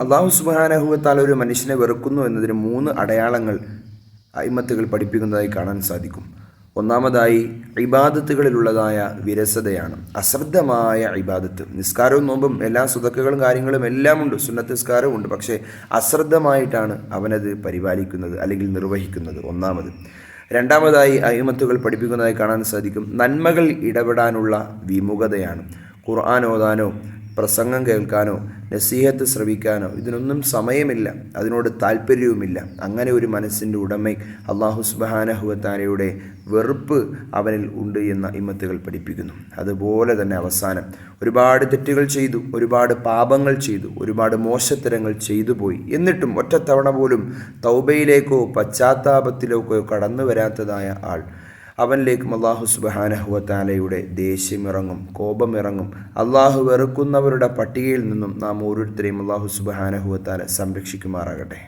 അള്ളാഹു സുബാനഹുവത്താൽ ഒരു മനുഷ്യനെ വെറുക്കുന്നു എന്നതിന് മൂന്ന് അടയാളങ്ങൾ അയിമത്തുകൾ പഠിപ്പിക്കുന്നതായി കാണാൻ സാധിക്കും. ഒന്നാമതായി ഇബാദത്തുകളിലുള്ളതായ വിരസതയാണ്. അശ്രദ്ധമായ ഇബാദത്ത്. നിസ്കാരവും നോമ്പും എല്ലാ സുതക്കുകളും കാര്യങ്ങളും എല്ലാം ഉണ്ട്. സുന്നത്ത് നിസ്കാരവും ഉണ്ട്. പക്ഷേ അശ്രദ്ധമായിട്ടാണ് അവനത് പരിപാലിക്കുന്നത് അല്ലെങ്കിൽ നിർവഹിക്കുന്നത്. ഒന്നാമത്. രണ്ടാമതായി അഹിമത്തുകൾ പഠിപ്പിക്കുന്നതായി കാണാൻ സാധിക്കും. നന്മകൾ ഇടപെടാനുള്ള വിമുഖതയാണ്. ഖുർആൻ ഓതാനോ പ്രസംഗം കേൾക്കാനോ നസീഹത്ത് ശ്രവിക്കാനോ ഇതിനൊന്നും സമയമില്ല അതിനോട് താല്പര്യവുമില്ല അങ്ങനെ ഒരു മനസ്സിന്റെ ഉടമ അള്ളാഹു സുബാനഹുവത്താനയുടെ വെറുപ്പ് അവനിൽ ഉണ്ട് എന്ന ഇമ്മത്തുകൾ പഠിപ്പിക്കുന്നു. അതുപോലെ തന്നെ അവസാനം ഒരുപാട് തെറ്റുകൾ ചെയ്തു ഒരുപാട് പാപങ്ങൾ ചെയ്തു ഒരുപാട് മോശത്തരങ്ങൾ ചെയ്തു പോയി. എന്നിട്ടും ഒറ്റത്തവണ പോലും തൗബയിലേക്കോ പശ്ചാത്താപത്തിലേക്കോ കടന്നു വരാത്തതായ ആൾ അവനിലേക്കും അള്ളാഹു സുബഹാനഹുവത്താലയുടെ ദേഷ്യമിറങ്ങും കോപമിറങ്ങും. അള്ളാഹു വെറുക്കുന്നവരുടെ പട്ടികയിൽ നിന്നും നാം ഓരോരുത്തരെയും അള്ളാഹു സുബഹാനഹുവത്താല സംരക്ഷിക്കുമാറാകട്ടെ.